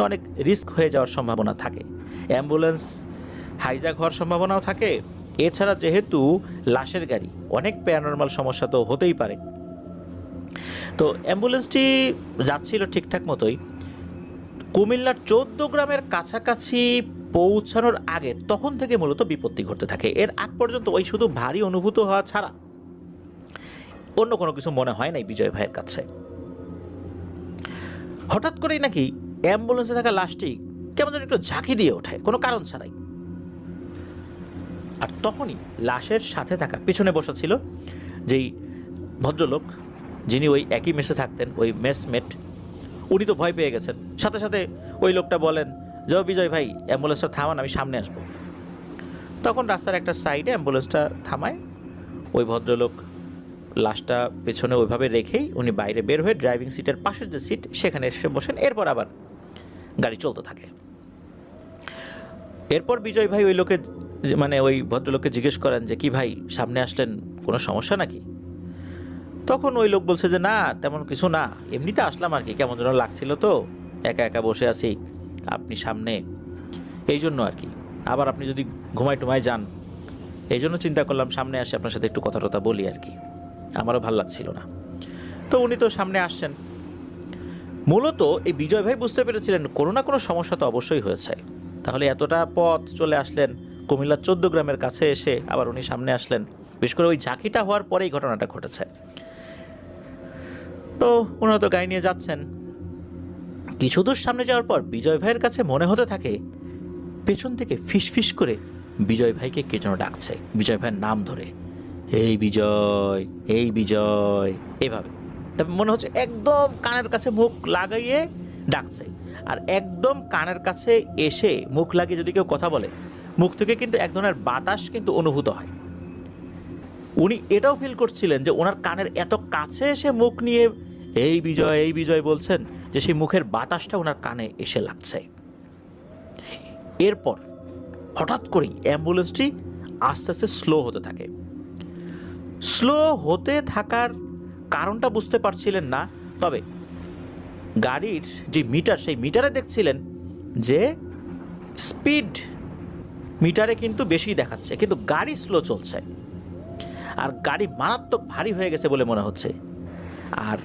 অনেক রিস্ক হয়ে যাওয়ার সম্ভাবনা থাকে। অ্যাম্বুলেন্স হাইজ্যাক হওয়ার সম্ভাবনাও থাকে। এছাড়া যেহেতু লাশের গাড়ি, অনেক প্যারানর্মাল সমস্যা তো হতেই পারে। তো অ্যাম্বুলেন্সটি যাচ্ছিল ঠিকঠাক মতোই। কুমিল্লার চৌদ্দ গ্রামের কাছাকাছি পৌঁছানোর আগে তখন থেকে মূলত বিপত্তি ঘটতে থাকে। এর আগ পর্যন্ত ওই শুধু ভারী অনুভূত হওয়া ছাড়া অন্য কোনো কিছু মনে হয় নাই বিজয় ভাইয়ের কাছে। হঠাৎ করেই নাকি অ্যাম্বুলেন্সে থাকা লাশটি কেমন যেন একটু ঝাঁকি দিয়ে ওঠে, কোনো কারণ ছাড়াই। আর তখনই লাশের সাথে থাকা পিছনে বসা ছিল যেই ভদ্রলোক, যিনি ওই একই মেসে থাকতেন, ওই মেসমেট। উনি তো ভয় পেয়ে গেছেন। সাথে সাথে ওই লোকটা বলেন যে "ও বিজয় ভাই, অ্যাম্বুলেন্সটা থামান, আমি সামনে আসব। তখন রাস্তার একটা সাইডে অ্যাম্বুলেন্সটা থামায়। ওই ভদ্রলোক লাশটা পেছনে ওইভাবে রেখেই উনি বাইরে বের হয়ে ড্রাইভিং সিটের পাশের যে সিট, সেখানে এসে বসেন। এরপর আবার গাড়ি চলতে থাকে। এরপর বিজয় ভাই ওই লোকে মানে ওই ভদ্রলোককে জিজ্ঞেস করেন যে, কি ভাই, সামনে আসলেন কোনো সমস্যা নাকি? তখন ওই লোক বলছে যে, না, তেমন কিছু না। এমনিতে আসলাম আর কি, কেমন যেন লাগছিল তো। একা একা বসে আছি, আপনি সামনে। এই জন্য আর কি। আবার আপনি যদি ঘুমায় টুমায় যান। এই জন্য চিন্তা করলাম সামনে আসে, আপনার সাথে একটু কথা টথা বলি আর কি। আমারও ভালো লাগছিল না। তো উনি তো সামনে আসছেন। মূলত এই বিজয় ভাই বুঝতে পেরেছিলেন কোনো না কোনো সমস্যা তো অবশ্যই হয়েছে। তাহলে এতটা পথ চলে আসলেন কুমিল্লার চোদ্দ গ্রামের কাছে এসে আবার উনি সামনে আসলেন। বিশেষ করে ওই ঝাঁকিটা হওয়ার পরেই ঘটনাটা ঘটেছে। তো ওনারা তো গাড়ি নিয়ে যাচ্ছেন। কিছু দূর সামনে যাওয়ার পর বিজয় ভাইয়ের কাছে মনে হতে থাকে, পেছন থেকে ফিস ফিস করে বিজয় ভাইকে কে যেন ডাকছে। বিজয় ভাইয়ের নাম ধরে, এই বিজয় এই বিজয়, এভাবে। তবে মনে হচ্ছে একদম কানের কাছে মুখ লাগাইয়ে ডাকছে। আর একদম কানের কাছে এসে মুখ লাগিয়ে যদি কেউ কথা বলে, মুখ থেকে কিন্তু এক ধরনের বাতাস কিন্তু অনুভূত হয়। উনি এটাও ফিল করছিলেন যে ওনার কানের এত কাছে এসে মুখ নিয়ে এই বিজয় এই বিজয় বলছেন যে সেই মুখের বাতাসটা ওনার কানে এসে লাগছে। এরপর হঠাৎ করেই অ্যাম্বুলেন্সটি আস্তে আস্তে স্লো হতে থাকে। স্লো হতে থাকার কারণটা বুঝতে পারছিলেন না। তবে গাড়ির যে মিটার, সেই মিটারে দেখছিলেন যে স্পিড মিটারে কিন্তু বেশি দেখাচ্ছে, কিন্তু গাড়ি স্লো চলছে। আর গাড়ি মারাত্মক ভারী হয়ে গেছে বলে মনে হচ্ছে। আর